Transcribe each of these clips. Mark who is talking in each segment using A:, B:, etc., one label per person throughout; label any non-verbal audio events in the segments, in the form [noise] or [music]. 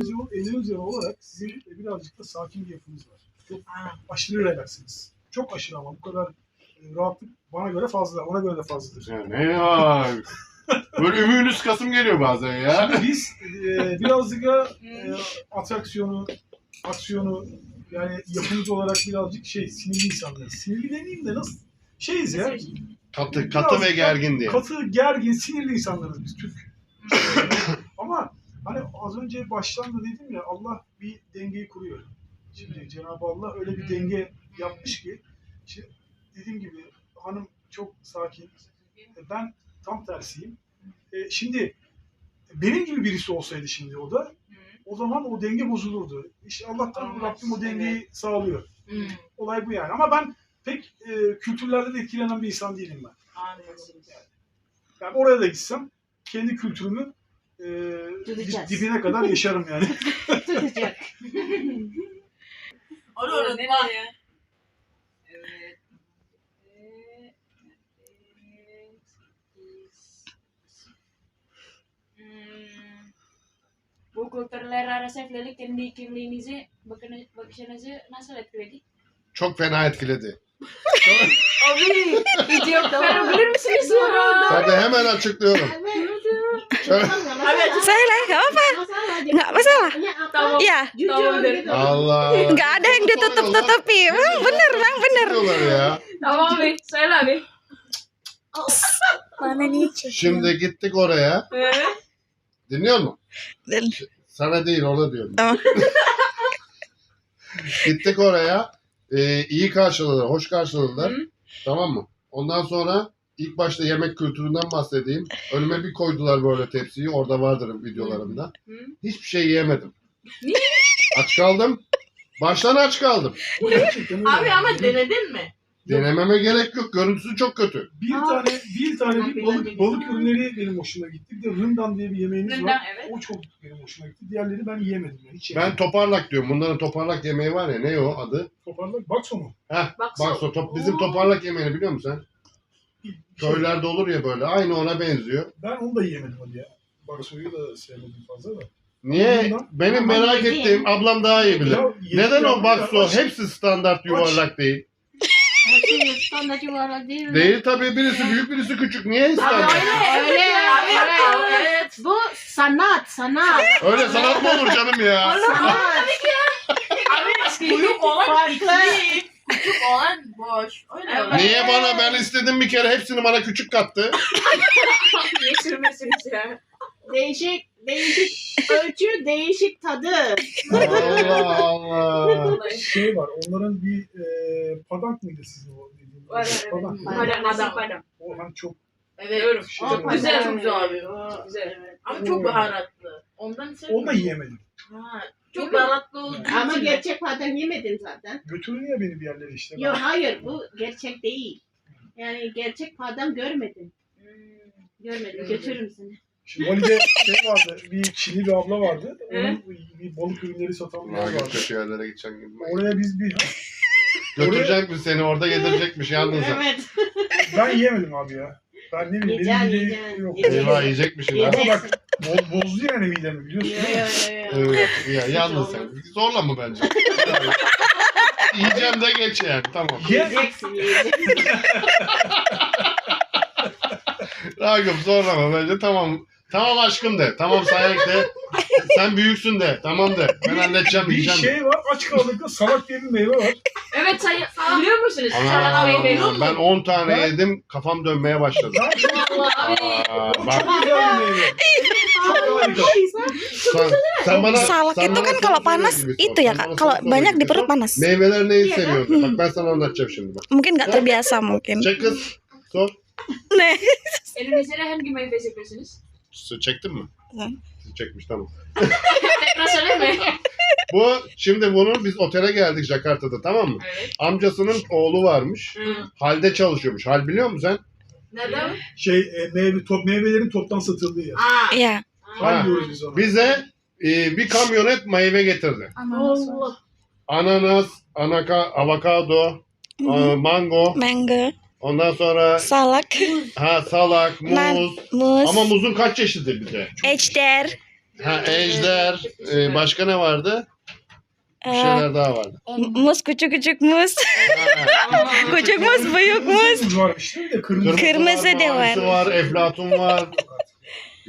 A: Endonezya olarak sizin birazcık da sakin bir yapınız var. Çok aşırı relaksınız. Çok aşırı ama bu kadar e, rahatlık bana göre fazla. Ona göre de fazladır.
B: Ya ne ya? [laughs] Böyle ümüğünüz kasım geliyor bazen ya.
A: Şimdi biz e, birazcık da [laughs] e, atraksiyonu, aksiyonu yani yapımız olarak birazcık şey sinirli insanlarız. Sinirli demeyeyim de nasıl? Şeyiz ya.
B: Katı, katı ve gergin diye.
A: Katı, gergin, sinirli insanlarız biz Türk. Hani az önce baştan da dedim ya Allah bir dengeyi kuruyor. Şimdi Cenab-ı Allah öyle bir denge yapmış ki işte dediğim gibi hanım çok sakin. Ben tam tersiyim. E, şimdi benim gibi birisi olsaydı şimdi o da o zaman o denge bozulurdu. İşte Allah'tan
C: Olmaz,
A: Rabbim o dengeyi sağlıyor. Olay bu yani. Ama ben pek e, kültürlerden etkilenen bir insan değilim ben. Yani oraya da gitsem kendi kültürümü e,
D: Tutacağız.
A: dibine kadar yaşarım yani. [laughs]
D: Tutacak.
C: Onu unutma.
D: Evet.
C: Hmm. Bu kültürler arası evlilik kendi kimliğinizi bakın bakışınızı nasıl etkiledi?
B: Çok fena etkiledi.
C: Abi video verebilir misiniz?
B: Tabii hemen açıklıyorum.
E: Söyle nggak apa Nggak masalah. Iya.
B: Allah.
E: nggak ada yang ditutup-tutupi Bang, bener bang bener.
C: Tamam abi. Söyle abi.
E: mana nih
B: Şimdi gittik oraya. Dinliyor musun? Sana değil ona diyorum.
E: Tamam. [laughs]
B: Gittik oraya. Ee, iyi karşıladılar, hoş karşıladılar.
C: Hı.
B: Tamam mı? Ondan sonra ilk başta yemek kültüründen bahsedeyim. Önüme bir koydular böyle tepsiyi. Orada vardır videolarımda. Hiçbir şey yiyemedim. aç kaldım. Baştan aç kaldım.
C: Abi ama denedin mi?
B: Denememe gerek yok. Görüntüsü çok kötü.
A: Bir tane bir tane bir balık balık ürünleri benim hoşuma gitti. Bir de rından diye bir yemeğimiz
C: Rından,
A: var.
C: evet.
A: O çok benim hoşuma gitti. Diğerleri ben yiyemedim yani. Hiç
B: Ben
A: yemedim.
B: toparlak diyorum. Bunların toparlak yemeği var ya. Ne o adı?
A: toparlak bakso mu?
B: Heh,
C: Bakso.
B: bakso. Top, bizim toparlak yemeğini biliyor musun sen? Köylerde olur ya böyle. Aynı ona benziyor.
A: Ben onu da yiyemedim hadi ya. Baksoyu da sevmedim fazla da.
B: Niye?
A: Bundan-
B: Benim
D: Ama
B: merak ettiğim ablam daha iyi bilir.
A: Ya,
B: Neden o bakso
A: aç-
B: hepsi standart yuvarlak değil?
D: Hepsi standart yuvarlak değil mi?
B: Değil tabii birisi büyük birisi küçük. Niye
C: Abi
B: standart?
C: öyle.
D: Öyle,
C: Abi,
D: öyle.
C: evet.
D: Bu sanat, sanat.
B: Öyle sanat mı olur canım ya?
D: sanat.
C: Abi büyük olan
D: Farklı.
C: iki. Küçük olan boş. Öyle.
B: Niye bana ben istedim bir kere hepsini bana küçük kattı? [laughs]
C: Sürmesiniz ya?
D: Değişik, değişik ölçü, değişik tadı.
B: Allah Allah. [laughs]
A: Şey var, onların bir e, padank mıydı sizin o dediğiniz?
C: Var, evet.
A: Padank.
C: Padam, adam, padam.
A: O hani çok
C: Evet.
A: şey.
D: O
C: Güzel, çok güzel abi. Güzel. Ama çok baharatlı. Ondan sevdim.
A: Onu da yiyemedim.
C: Ha, çok baharatlı olduğu
D: Ama
C: için-
D: gerçek badem yemedin zaten.
A: Götürün ya beni bir yerlere işte. Ben-
D: Yok hayır bu gerçek değil. Yani gerçek badem görmedin.
C: Hmm.
D: Görmedim. Götürürüm seni.
A: Şimdi Bali'de şey vardı, bir Çinli bir abla vardı. Onun bir balık ürünleri satan bir yer
B: Ulan
A: vardı.
B: kötü yerlere gideceğim gibi.
A: Oraya biz bir...
B: Götürecek mi seni orada yedirecekmiş yalnız.
D: Evet.
A: Ben yiyemedim abi ya. Ben ne bileyim,
D: Yiyeceksin,
A: benim
D: yiyeceksin.
A: midem yok.
D: Yiyeceksin.
B: Eyvah yiyecekmişim ha.
A: Ama bak, bo- bozdu yani midemi biliyorsun
D: Yo,
A: değil mi?
B: Evet, ya, yalnız sen. Zorla mı bence? Yiyeceğim de geç yani tamam.
A: Ye,
D: Yiyeceksin, yiyeceksin.
B: Ragıp zorlama bence tamam. Tamam aşkım de. Tamam sahip de. Sen büyüksün de. Tamam de. Ben halledeceğim
A: bir
B: yiyeceğim de.
A: şey var, aç kaldıkta salak diye bir meyve var.
C: Evet sayı biliyor musunuz?
B: Ana,
C: Salata meyve.
B: ben 10 tane
A: Ben-
B: yedim kafam dönmeye başladı.
A: Ben çok
B: Aa, bak
A: çok güzel bir meyve. Çok harika.
B: sen, sen bana
E: Salak
B: sen
E: itu
B: bana
E: kan
B: soru
E: kalau
B: soruyor
E: panas
B: gibi sor.
E: itu ya
B: Sen
E: kak
B: bana
E: Kalau
B: soru soruyor
E: banyak di perut
B: sor.
E: panas
B: Meyveler neyi seviyorsun? Bak ben sana anlatacağım şimdi bak.
E: Mungkin nggak terbiasa mungkin
B: Çek kız. Sor.
E: Nih
C: Indonezya'da hangi meyve seviyorsunuz?
B: Çektin mi?
E: Hı.
B: Çekmiş tamam.
C: Tekrar söyleme. [laughs]
B: Bu şimdi bunu biz otele geldik Jakarta'da tamam mı?
C: Evet.
B: Amcasının oğlu varmış.
C: Hı.
B: Halde çalışıyormuş. Hal biliyor musun sen?
C: Neden?
A: Şey, e, meyve, top, meyvelerin toptan satıldığı yer.
C: Aa.
E: Iya
A: Hal diyoruz biz ona.
B: Bize e, bir kamyonet meyve getirdi.
D: Allah.
B: Ananas, anaka, avokado, e, mango,
E: Mango
B: ondan sonra
E: Salak
B: ha salak, muz.
E: Mus
B: Ama muzun kaç çeşidi bir de?
E: Ejder
B: Ha ejder. Ee, başka ne vardı? Bir
E: Eh,
B: şeyler daha vardı.
E: mus küçük küçük.
B: Ha, [laughs]
E: Küçük mus, büyük.
A: Muz varmış değil mi de kırmızı.
E: Kırmızı var.
B: Mavisi var, eflatun var.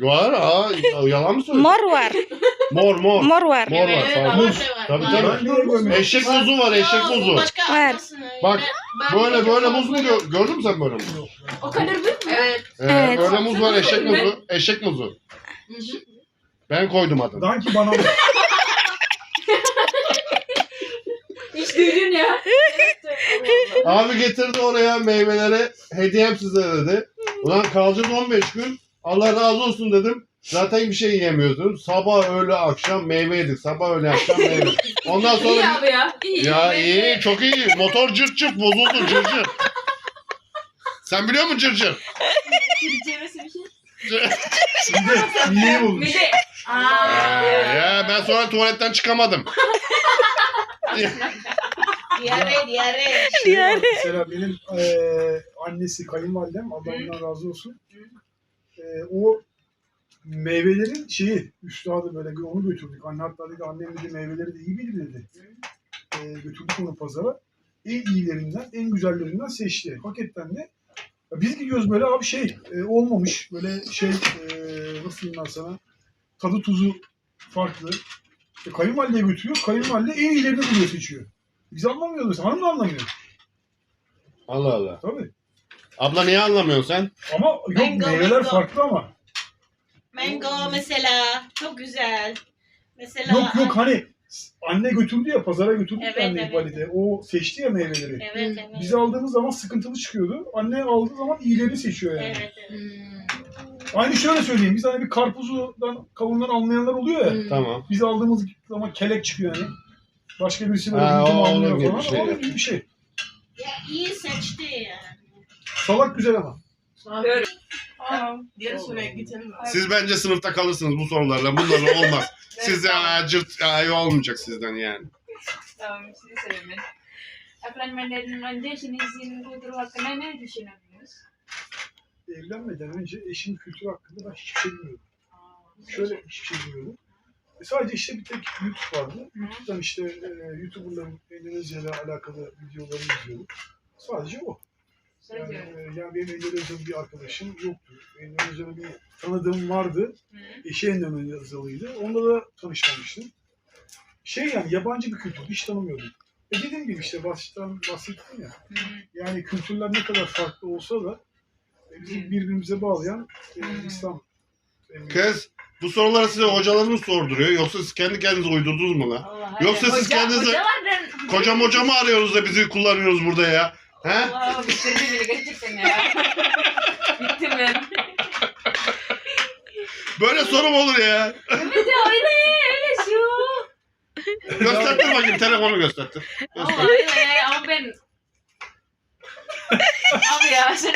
B: Var aa yalan mı söylüyorsun?
E: Mor var.
B: Mor mor.
E: Mor var.
B: Mor var.
D: Evet, ama
B: Muz.
D: şey var.
B: Tabii
D: Var.
B: tabii.
A: Görmedim?
B: Eşek muzu var, eşek muzu.
D: Başka
E: Var.
B: Bak, Böyle böyle muz mu gö- gördün mü sen böyle muz?
C: O kadar büyük mü?
D: Evet.
B: Ee,
E: Evet.
B: Böyle muz var, eşek muzu. Eşek muzu. Ben koydum adını.
A: Danki bana
C: Hiç duydun ya.
B: Abi getirdi oraya meyveleri. Hediyem size dedi. Ulan kalacağız 15 gün. Allah razı olsun dedim. Zaten bir şey yiyemiyorsunuz. Sabah öğle akşam meyve yedik. Sabah öğle akşam meyve. Ondan
C: İyi
B: sonra
C: abi ya. İyi.
B: ya iyi çok iyi. Motor cırt cırt bozuldu cırt cırt. Sen biliyor musun cırt cırt?
C: Türkçemesi bir şey.
A: niye bulmuş?
C: Bir de. Aa.
B: Ya ben sonra tuvaletten çıkamadım.
D: Diyare diyare.
A: Şey var, Mesela benim eee annesi kayınvalidem Allah ondan razı olsun. Eee, o meyvelerin şeyi üstadı böyle onu götürdük. Anne hatta dedi annem dedi meyveleri de iyi bilir dedi. Eee, götürdük onu pazara. En iyilerinden, en güzellerinden seçti. Hakikaten de biz gidiyoruz böyle abi şey e, olmamış böyle şey e, nasıl diyeyim ben sana tadı tuzu farklı. E, kayınvalideye götürüyor. Kayınvalide en iyilerini buluyor seçiyor. Biz anlamıyoruz. Hanım da anlamıyor.
B: Allah Allah.
A: Tabii.
B: Abla niye anlamıyorsun sen?
A: Ama yok
D: Mango,
A: meyveler
D: mango.
A: farklı ama.
D: Mango mesela çok güzel. Mesela
A: Yok yok hani anne götürdü ya pazara götürdü
D: Evet,
A: anne
D: evet.
A: valide. O seçti ya meyveleri.
D: Evet evet.
A: Biz aldığımız zaman sıkıntılı çıkıyordu. Anne aldığı zaman iyilerini seçiyor yani.
D: Evet evet.
A: Aynı şöyle söyleyeyim. Biz hani bir karpuzdan kavundan almayanlar oluyor ya.
B: Tamam.
A: Biz aldığımız zaman kelek çıkıyor yani. Başka birisi böyle
B: Ha,
A: hüküm
B: o onun gibi
A: falan.
B: bir şey.
A: Bir şey.
D: Ya iyi seçti yani.
A: Salak güzel ama.
F: Diğer soruya geçelim.
B: Siz bence sınıfta kalırsınız bu sorularla. Bunlarla olmaz. [laughs] Siz ya cırt ya, olmayacak sizden yani.
C: Tamam sizi söyleyin. Evlenmeden önce eşinizin kültürü hakkında ne düşünüyorsunuz?
A: Evlenmeden önce eşin kültürü hakkında ben hiçbir şey bilmiyordum. Şöyle hiçbir şey bilmiyordum. E sadece işte bir tek YouTube vardı. YouTube'dan işte e, YouTuber'ların Endonezya ile alakalı videolarını izliyordum. Sadece o. Yani, e, yani benim Endonezyalı bir arkadaşım yoktu. Endonezyalı bir tanıdığım vardı. Eşi Endonezyalıydı. Onunla da tanışmamıştım. Şey yani yabancı bir kültür. Hiç tanımıyordum. E dediğim gibi işte baştan bahsettim ya. Yani kültürler ne kadar farklı olsa da e, bizi birbirimize bağlayan e, İslam.
B: Kız bu soruları size hocalarınız sorduruyor. Yoksa siz kendi kendinize uydurdunuz mu lan?
C: Allah
B: Yoksa siz kendinize-
C: Hocalardan...
B: Koca moca mı arıyorsunuz da bizi kullanıyorsunuz burada ya? He?
C: Allah bitirdi beni gerçekten ya. [laughs] Bittim ben.
B: Böyle soru mu olur ya?
C: Evet ya öyle öyle şu.
B: Göstertir bakayım telefonu göstertir.
C: Allah
B: Göster.
C: öyle ama ben... Abi ya sen...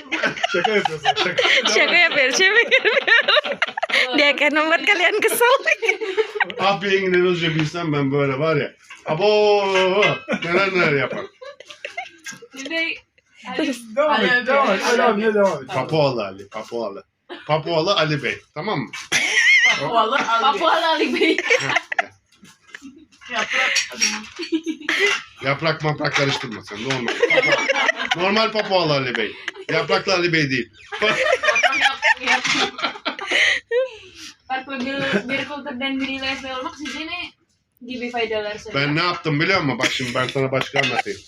A: Şaka yapıyorsun şaka.
E: Şaka yapıyor, şaka yapıyor. Dia akan membuat kalian kesel.
B: Ah bir İngilizce bilsem ben böyle var ya. Abo neler neler yapar.
C: Şimdi...
A: Devam
F: Ali
A: et,
F: abi.
A: devam et. Ali abiye devam et.
B: Papualı Ali, Papualı. Papualı Ali Bey. Tamam mı?
F: Vallahi al.
C: Apa Ali Bey?
F: Yaprak.
B: Yaprak maprak karıştırma sen. Normal. Papu- Normal Papualı Ali Bey. Yapraklı Ali Bey değil.
C: Parfümül [laughs] bir kultur dan bir level maksudnya ne gibi faydalar sana?
B: Ben ne yaptım biliyor musun? Bak şimdi ben sana başka anlatayım.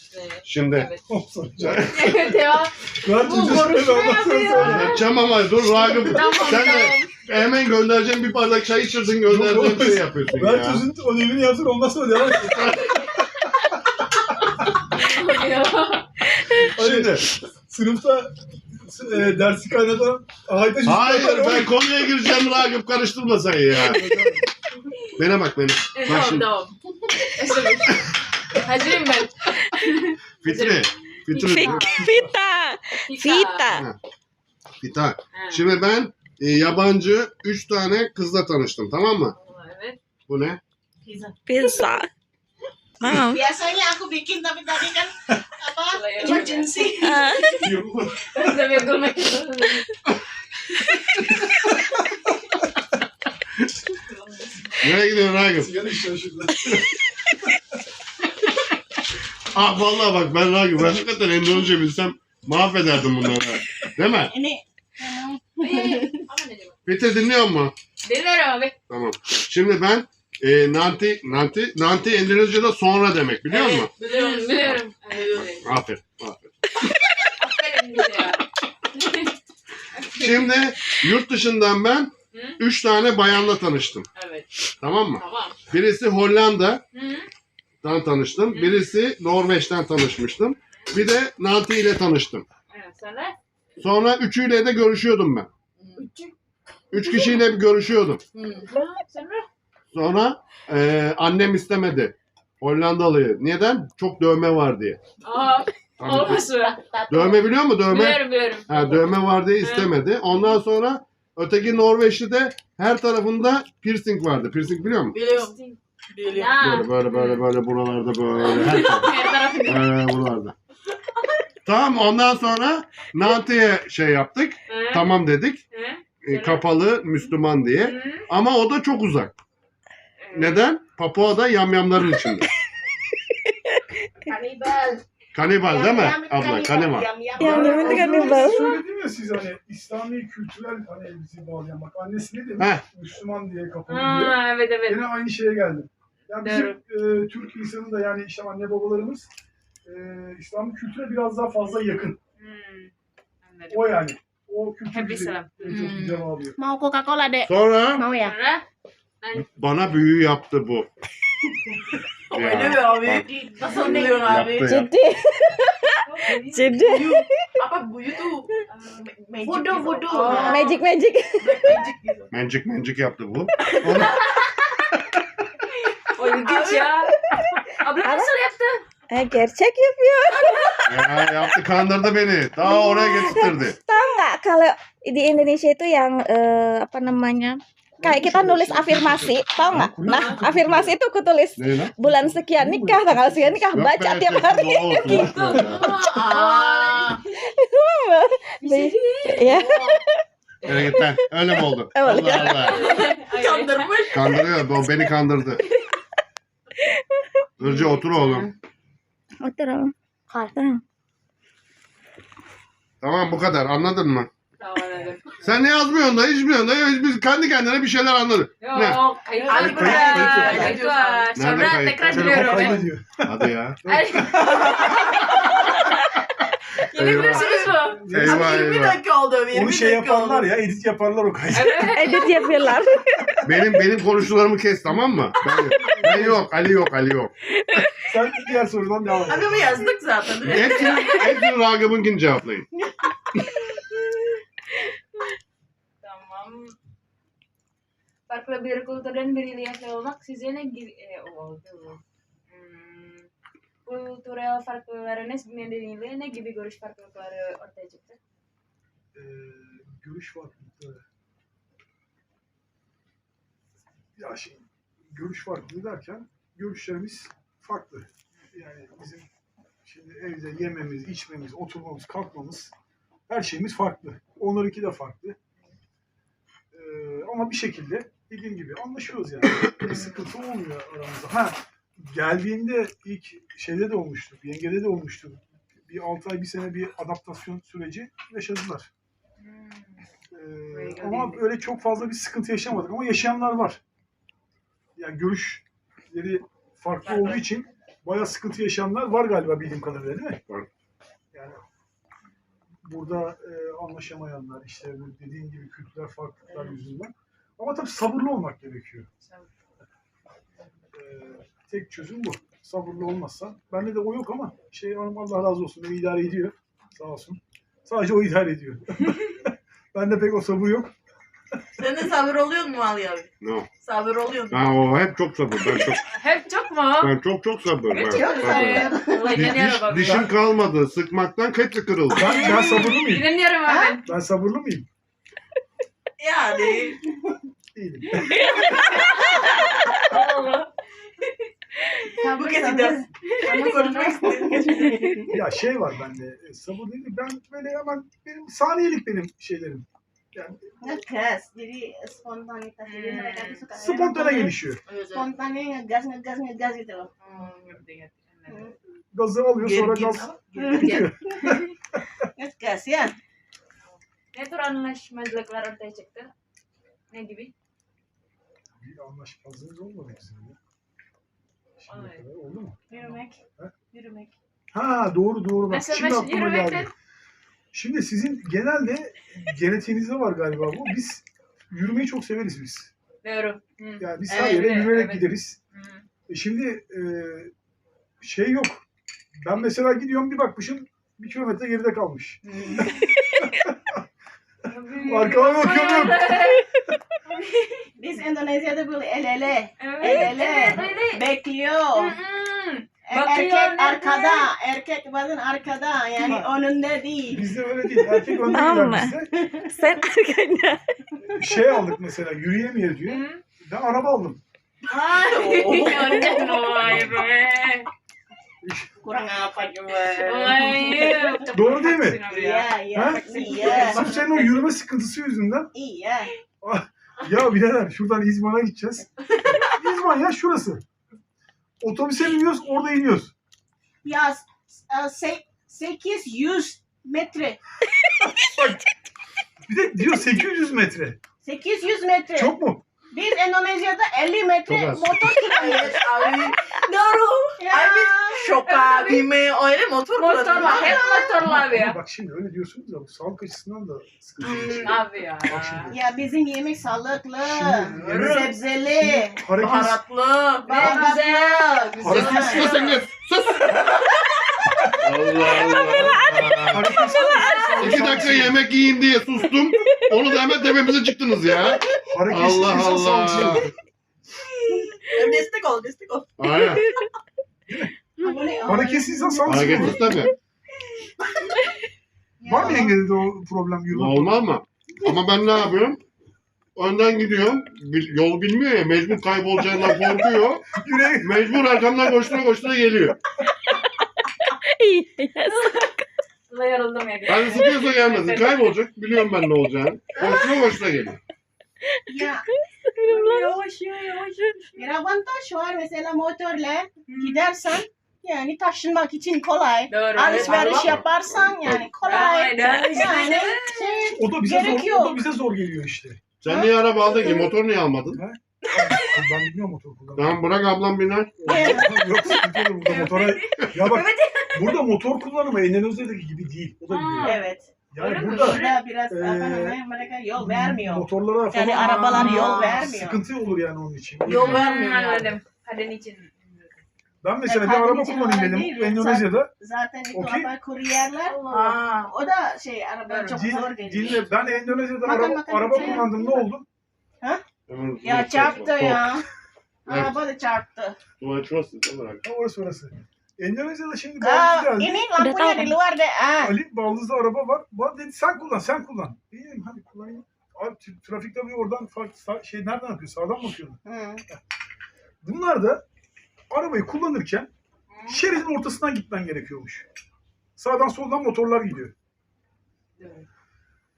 B: Şimdi
A: Olsun.
C: Evet [laughs] ya. Bu
A: söyle
C: konuşma yapıyor.
A: söyle.
B: anlatacağım ama dur Ragıp.
C: Tamam
B: Sen de
C: tamam.
B: hemen göndereceğim bir bardak çay içirdin göndereceğim şey yapıyorsun
A: Ben
B: ya.
A: çocuğun ödevini yapsın ondan sonra devam et. [laughs]
B: Şimdi
A: sınıfta e, dersi kaynatan çocuklar
B: hayır
A: var,
B: ben konuya gireceğim Ragıp karıştırma sen ya. Bana bak beni. Bak
C: Tamam
B: şimdi
C: tamam. [laughs] Esok. Hazırım ben.
E: Fik- Vita, Vita.
B: Fita.
C: Ha.
B: Şimdi ben e, yabancı 3 tane kızla tanıştım tamam mı?
C: Evet.
B: Bu ne?
E: Pizza. Wow.
D: Biasanya aku bikin tapi tadi kan apa emergency.
C: Sampai gue makin.
B: Nereye gidiyorsun Ragıp?
A: Sigara içiyor şurada.
B: Ah vallahi bak ben Ragıp. Ben hakikaten Endonezya bilsem mahvederdim bunları. Değil mi?
D: Ini
C: Apa nih?
B: Peter dinliyor mu?
C: Dinliyorum abi.
B: Tamam. Şimdi ben e, nanti, nanti, nanti Endonezya'da sonra demek biliyor musun?
F: Biliyorum.
C: Biliyorum.
F: Biliyorum.
B: Aferin. aferin.
C: Aferin ya.
B: Şimdi yurt dışından ben
C: Hı?
B: üç tane bayanla tanıştım.
F: Evet.
B: Tamam mı?
C: Tamam.
B: Birisi Hollanda'dan
C: Hı?
B: tanıştım. Birisi Norveç'ten tanışmıştım. Bir de Nanti ile tanıştım.
C: Evet, sonra?
B: Sonra üçüyle de görüşüyordum ben. Üç kişiyle bir görüşüyordum.
C: Sonra?
B: Sonra e, annem istemedi. Hollandalıyı. Neden? Çok dövme var diye.
C: Olmuş mu?
B: Dövme biliyor musun dövme?
C: Biliyorum biliyorum.
B: Ha, dövme var diye istemedi. Ondan sonra öteki Norveçli de her tarafında piercing vardı. Piercing biliyor musun?
F: Biliyorum. Biliyorum.
B: Böyle böyle böyle böyle buralarda böyle her tarafta.
C: Her.
B: Ee, buralarda. Tamam ondan sonra Nante'ye şey yaptık.
C: Hı?
B: Tamam dedik.
C: Hı?
B: E, kapalı Müslüman diye.
C: Hı?
B: Ama o da çok uzak. Neden? Papua'da yamyamların içinde.
D: kanibal.
B: Kanibal değil mi? Abla kanibal.
E: İtu kanibal.
A: Söyledim ya siz hani İslami kültürel hani bizi bağlayan bak annesi ne demiş?
B: Heh.
A: Müslüman diye kapalı diye.
C: Ha, evet evet.
A: Yine aynı şeye geldim. Yani bizim e, Türk insanı da yani işte anne babalarımız e, İslam kültüre biraz daha fazla yakın.
C: Hmm. Anladım.
A: O yani. O kültür bizi en çok
C: Hmm.
A: bize bağlıyor.
D: Mau Coca-Cola, Dek?
B: Sonra
D: Mau ya?
C: Sonra?
B: bana büyü yaptı bu. [laughs]
F: Öyle mi abi?
B: bak,
F: Nasıl biliyorsun abi?
B: yaptı ya.
E: Jadi, jadi
F: Buyu. Apa buyu tuh? eh, Magic
D: Voodoo,
F: gitu.
D: voodoo.
F: Oh, [laughs]
E: magic magic.
F: Magic gitu.
B: Mencik mencik yaptı bu. Onu,
C: Oh ilginç ya. Abla nasıl yaptı?
E: Eh, gercek yapıyor. [laughs]
B: ya, yaptı kandırdı beni. Daha oraya getirtirdi.
E: Tahu nggak kalau di Indonesia itu yang eh, apa namanya? Kayak kita nulis afirmasi, tahu nggak? Nah, afirmasi itu aku tulis
B: Ne lan?
E: bulan sekian nikah, tanggal sekian nikah, baca tiap hari.
B: konuşma [laughs] ya.
E: Ya,
B: lan. Öyle mi oldu?
E: Evet.
B: Allah Allah.
F: Kandırmış.
B: Kandırıyor. O beni kandırdı. Ircı otur oğlum.
E: otur oğlum. Tamam.
B: Tamam bu kadar. Anladın mı?
C: Tamam anladım.
B: Sen ne yazmıyorsun da içmiyorsun da biz kendi kendine bir şeyler anladık.
C: Yok,
B: Ne?
C: kayıt
F: Hadi
C: var.
F: bırak.
C: Kayıt var.
B: Nerede
C: Sonra
B: kayıt?
C: tekrar
A: Telefon
C: biliyorum.
A: kaydediyor.
B: Hadi ya. [laughs]
C: Ay. Yenebilirsiniz mi?
B: Eyvah
F: Abi 20
B: eyvah.
F: dakika oldu. 20
A: Onu şey
F: dakika
A: yaparlar
F: oldu.
A: ya, edit yaparlar o kaydı. [laughs]
E: Edit yapıyorlar. [laughs]
B: Benim benim konuşularımı kes tamam mı? Ben, ben yok. Ali yok. Ali yok.
A: Sen diğer sorudan devam et.
F: Adamı yazdık zaten.
B: Hepsini, hepsini Ragıp'ınkini cevaplayın.
C: Farklı bir kultur dan berilias olmak eh oh tuh. Hmm. Kulturel farklılarınız nedeniyle ne gibi görüş farklılıkları ortaya çıktı?
A: Ee, görüş farklılıkları. Ya şey, görüş farklılığı derken görüşlerimiz farklı. Yani bizim şimdi evde yememiz, içmemiz, oturmamız, kalkmamız her şeyimiz farklı. Onlarınki de farklı. Ee, ama bir şekilde dediğim gibi anlaşıyoruz yani. Bir sıkıntı olmuyor aramızda. Ha, geldiğinde ilk şeyde de olmuştu, yengede de olmuştu. Bir 6 ay, bir sene bir adaptasyon süreci yaşadılar. Ee, ama öyle çok fazla bir sıkıntı yaşamadık ama yaşayanlar var. Yani görüşleri farklı olduğu için bayağı sıkıntı yaşayanlar var galiba bildiğim kadarıyla değil mi?
B: Var.
A: Yani burada e, anlaşamayanlar işte bu dediğin gibi kültürel farklılıklar yüzünden. Ama tabii sabırlı olmak gerekiyor. Ee, tek çözüm bu. Sabırlı olmazsan. Bende de o yok ama şey hanım Allah razı olsun beni idare ediyor. Sağ olsun. Sadece o idare ediyor. [laughs] Bende pek o sabır yok.
F: Sen de sabır oluyor mu Ali abi?
B: No.
F: Sabır oluyor mu?
B: Ha, o hep çok sabır. Ben çok, [laughs]
C: Hep çok mu?
B: ben çok çok sabır. Ben,
C: Çok
B: sabır.
C: güzel. Vallahi
B: Diş,
C: abi.
B: dişim kalmadı. Sıkmaktan hepsi kırıldı.
A: Ben, ben sabırlı mıyım?
C: İnanıyorum abi.
A: Ben sabırlı mıyım?
F: Yani.
A: Değilim.
F: Bu keseceğiz. Bunu konuşmak istedim.
A: ya şey var bende e, sabır değil de ben böyle hemen benim saniyelik benim şeylerim. Yani
D: ngegas jadi spontanitas jadi
C: Hmm.
D: mereka tuh suka
A: Spontane gelişiyor.
D: spontane ngegas ngegas ngegas gitu loh
C: Oh, ngerti ngerti.
D: Hmm.
A: Gazı alıyor sonra gaz
F: ama.
A: gidiyor.
D: ngegas ya
C: Ne tur anlaşmazlıklar ortaya çıktı? Ne gibi?
A: Bir anlaşmazlığımız olmadı bizim ya. Şimdiye kadar oldu mu?
D: yürümek
A: Ha?
D: yürümek
A: Ha doğru doğru bak.
C: Mesela
A: Şimdi aklıma
C: yürümekten-
A: geldi. Şimdi sizin genelde genetiğinizde var galiba bu. Biz yürümeyi çok severiz biz.
C: Doğru. Hı.
A: Yani biz
C: Evet,
A: her yere
C: evet,
A: yürüyerek
C: evet.
A: gideriz.
C: Hı.
A: E şimdi e, şey yok. Ben mesela gidiyorum bir bakmışım bir kilometre geride kalmış. [laughs] Arkama bakıyorum [laughs]
D: biz Indonezya'da böyle el ele
C: Evet,
D: El ele.
C: evet, öyle.
D: bekliyor
C: Hı hı.
D: E-
C: Bakıyor
D: erkek arkada erkek bazen arkada yani önünde değil
A: Bizde öyle değil. Erkek önde
E: Ama.
A: gider bizde.
E: Sen arkada.
A: Şey aldık mesela yürüyemeyiz diyor.
C: Hı.
A: Ben araba aldım.
C: Ay. [laughs] Vay be.
D: Kurang apa coba
C: Vay.
A: Doğru değil mi?
D: İya iya
A: Sırf senin o yürüme sıkıntısı yüzünden
D: iya
A: ya birader şuradan İzmir'e gideceğiz. İzmir ya şurası. Otobüse biniyoruz orada iniyoruz.
D: ya e, se- 800 metre
A: Bir de diyor 800 metre.
D: 800 metre
A: Çok mu?
D: biz Endonezya'da 50 metre
B: Çok az.
D: motor [laughs] kullanıyoruz
F: Abi doğru. Şoka, bime öyle motor
C: Motorla,
F: kullanıyor.
C: hep motorla abi
A: Ama
C: ya.
A: bak şimdi öyle diyorsunuz ya bu sağlık açısından da sıkıntı.
C: Hmm, abi ya.
A: Bak şimdi.
D: ya bizim yemek sağlıklı
A: Şimdi yemek-
D: sebzeli
A: Hareket,
F: Baharatlı.
C: Ne güzel.
B: Sus
C: Güzel.
B: sus sen git. Sus. Allah Allah.
A: hareket
B: İki dakika yemek yiyin diye sustum. Onu da hemen tepemize çıktınız ya.
A: Hareketsiz
B: Allah
A: insan
B: Allah.
A: sağlıklı.
F: Destek ol, destek ol.
B: Aynen. [laughs]
A: Hareketsiz insan sağlıklı.
B: Hareketsiz tabii. [laughs]
A: Var mı yengede de o problem yürüme?
B: Olmaz mı? Ama ben ne yapıyorum? Önden gidiyorum. Bil- Yol bilmiyor ya. Mecbur kaybolacağından korkuyor. [laughs]
A: Yüreği
B: Mecbur arkamdan koştura koştura geliyor. [laughs]
E: Iya.
C: Sıla yoruldum ya.
B: Ben sıkıyorsa gelmesin. Kaybolacak. Biliyorum ben ne olacağını. Koştura koştura geliyor.
D: Ya,
C: Yavaş ya yavaş.
D: Miraban tuh şu an mesela motorla gidersen yani taşınmak için kolay.
C: Doğru.
D: Alışveriş yaparsan yani kolay.
C: Aynen.
D: Yani şey,
A: o da bize zor,
D: Gerekiyor.
A: o da bize zor geliyor işte.
B: Sen niye araba aldın ki? Motor niye almadın?
A: Ben bilmiyorum motor kullanmayı.
B: Tamam bırak ablam biner. [laughs]
A: Yok sıkıntı burada motora. Ya bak burada motor kullanımı Endonezya'daki gibi değil. O da biliyor.
D: evet.
A: Yani
C: Öyle mi?
A: burada
D: Burada biraz
A: Ee,
D: mereka yol vermiyor.
A: motorlara falan
D: Yani arabalar yol vermiyor.
A: sıkıntı olur yani onun için.
F: Yol vermiyor yani.
C: Anladım. Kadın için.
A: Ben mesela bir araba kullanayım dedim
D: değil,
A: Endonezya'da.
D: Zaten
A: Okey.
D: apa kuryerler.
F: Aa,
D: O da şey araba
C: Evet.
D: çok
A: Din,
D: zor geliyor.
A: dinle ben Endonezya'da
D: Bakın,
A: araba,
D: bakın,
A: araba
D: şey
A: kullandım ne
D: yapıyor.
A: oldu?
B: Hemen
D: Ya çarptı ya. Araba da çarptı.
A: Ha, orası orası. Endonezya'da şimdi
D: Aa,
A: Baldız geldi.
D: ini lampunya di luar deh. Ah.
A: Ali Baldız'da araba var. Bana dedi sen kullan sen kullan. İyi dedim hadi kullanayım. Abi tra- trafikte bir oradan farklı şey nereden akıyor? Sağdan mı akıyor?
D: Hmm.
A: Bunlar da arabayı kullanırken şeridin ortasından gitmen gerekiyormuş. Sağdan soldan motorlar gidiyor.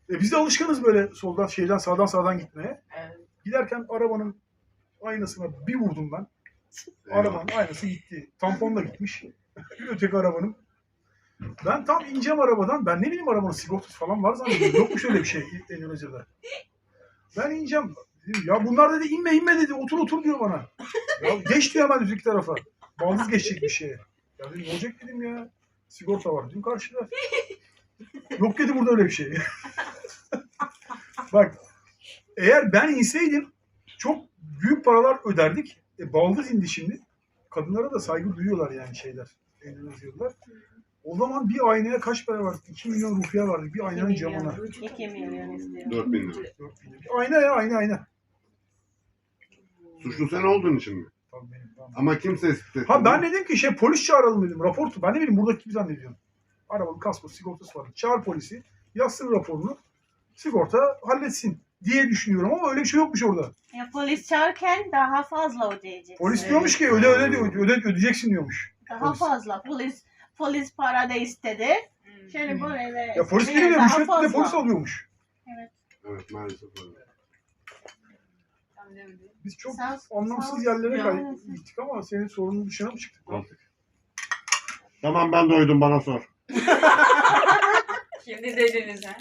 A: E biz de alışkınız böyle soldan şeyden sağdan sağdan gitmeye.
C: Evet.
A: Giderken arabanın aynasına bir vurdum ben. Arabanın aynası gitti. Tampon da gitmiş. [laughs] Öteki arabanın. Ben tam ineceğim arabadan. Ben ne bileyim arabanın sigortası falan var zannediyorum. Yokmuş öyle bir şey Endonezya'da. Ben ineceğim. Ya bunlar dedi inme inme dedi. Otur otur diyor bana. Ya geç diyor hemen öteki tarafa. Baldız geçecek bir şeye. Ya dedim ne olacak dedim ya. Sigorta var. Dedim karşıda. Yok dedi burada öyle bir şey. [laughs] Bak eğer ben inseydim çok büyük paralar öderdik. E, baldız indi şimdi. Kadınlara da saygı duyuyorlar yani şeyler. Endonezyalılar. O zaman bir aynaya kaç para vardı? 2 milyon rupiye vardı bir aynanın camına.
D: 2 milyon istiyor.
B: 4000 lira.
A: 4 milyon. Bir ayna ya ayna ayna.
B: Suçlu sen olduğun için mi?
A: Tamam, benim, tamam.
B: Ama kimse etmedi.
A: Ha ben dedim ki şey polis çağıralım dedim raportu. Ben ne bileyim buradaki gibi zannediyorum. Arabanın kasko sigortası var. Çağır polisi. Yazsın raporunu. Sigorta halletsin diye düşünüyorum ama öyle bir şey yokmuş orada.
D: Ya polis çağırırken daha fazla ödeyeceksin.
A: Polis diyormuş ki öde öde diyor. Öde, ödeyeceksin diyormuş.
D: Daha
A: polis.
D: fazla. Polis polis para da istedi.
C: Hmm.
D: Şöyle böyle de.
A: Ya polis
D: Yani
A: geliyor
D: daha
A: rüşvet de
D: fazla.
A: polis alıyormuş.
B: Ha. Evet maalesef öyle.
C: Mi?
A: Biz çok
D: Sağ-
A: anlamsız
D: sağ-
A: yerlere gittik ama senin sorunun dışına mı çıktık?
B: Tamam ben doydum bana sor.
C: Şimdi dediniz ha.